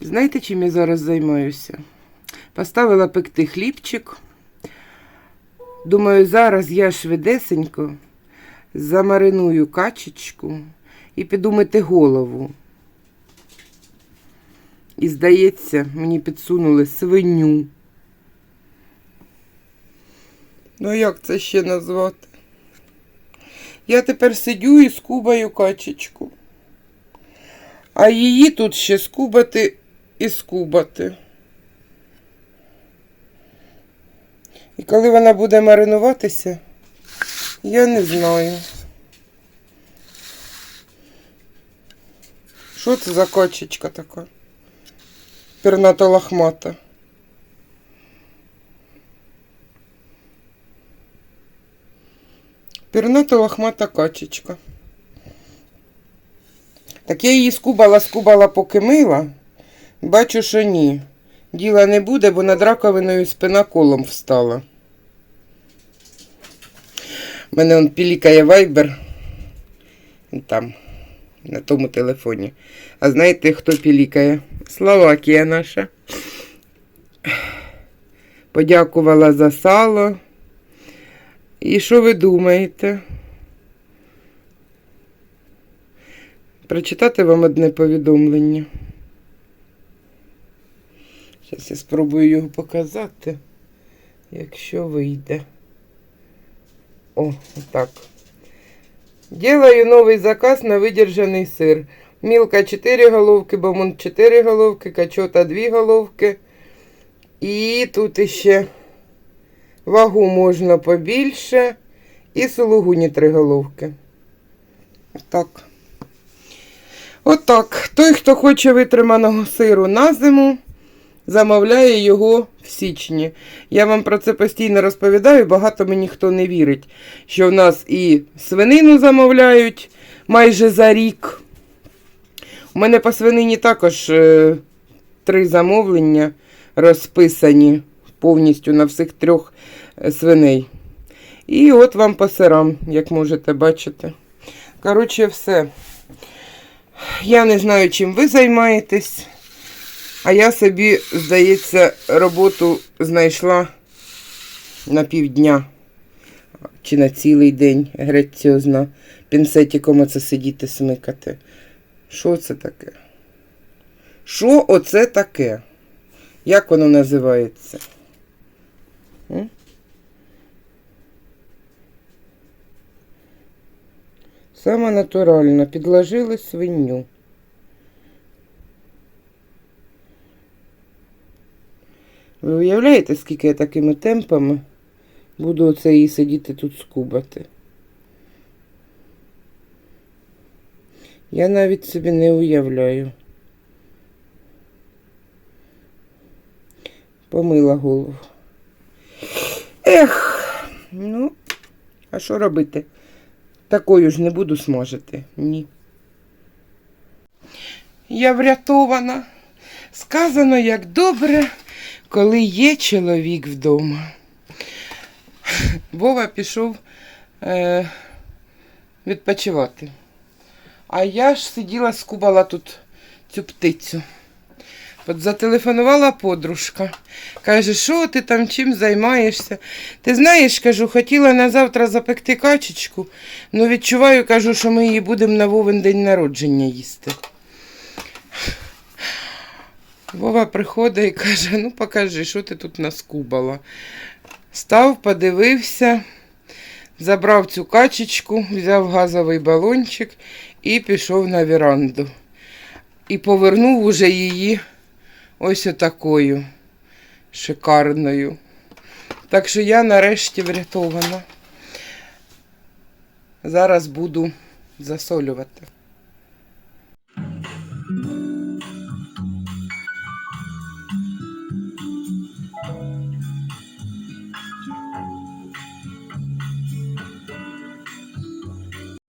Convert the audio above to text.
Знаєте, чим я зараз займаюся? Поставила пекти хлібчик. Думаю, зараз я швидесенько замариную качечку і піду мити голову. І, здається, мені підсунули свиню. Ну, як це ще назвати? Я тепер сидю і скубаю качечку. А її тут ще скубати і скубати. І коли вона буде маринуватися, я не знаю. Що це за качечка така? Перната лохмата. Перната лохмата качечка. Так я її скубала, скубала, поки мила. Бачу, що ні. Діла не буде, бо над раковиною спина колом встала. У мене он пілікає вайбер. Там, на тому телефоні. А знаєте, хто пілікає? Словакія наша. Подякувала за сало. І що ви думаєте? Прочитати вам одне повідомлення. Зараз я спробую його показати, якщо вийде. О, так. Делаю новий заказ на видержаний сир. Мілка 4 головки, бамон 4 головки, качота 2 головки. І тут іще вагу можна побільше. І сулугуні 3 головки. Так. Отак. Той, хто хоче витриманого сиру на зиму, замовляє його в січні. Я вам про це постійно розповідаю, багато мені хто не вірить, що в нас і свинину замовляють майже за рік. У мене по свинині також е, три замовлення розписані повністю на всіх трьох е, свиней. І от вам по сирам, як можете бачити. Коротше, все. Я не знаю, чим ви займаєтесь, а я собі, здається, роботу знайшла на півдня чи на цілий день граціозно. Пінцетиком оце сидіти смикати. Що це таке? Що оце таке? Як воно називається? Саме натурально підложили свиню. Ви уявляєте, скільки я такими темпами буду оце її сидіти тут скубати? Я навіть собі не уявляю. Помила голову. Ех, ну, а що робити? Такою ж не буду смажити. Ні. Я врятована. Сказано, як добре, коли є чоловік вдома. Вова пішов е, відпочивати. А я ж сиділа, скубала тут цю птицю. От зателефонувала подружка. Каже, що ти там чим займаєшся? Ти знаєш, кажу, хотіла на завтра запекти качечку, але відчуваю, кажу, що ми її будемо на Вовин день народження їсти. Вова приходить і каже, ну покажи, що ти тут наскубала. Став, подивився, забрав цю качечку, взяв газовий балончик і пішов на веранду. І повернув уже її ось отакою шикарною. Так що я нарешті врятована. Зараз буду засолювати.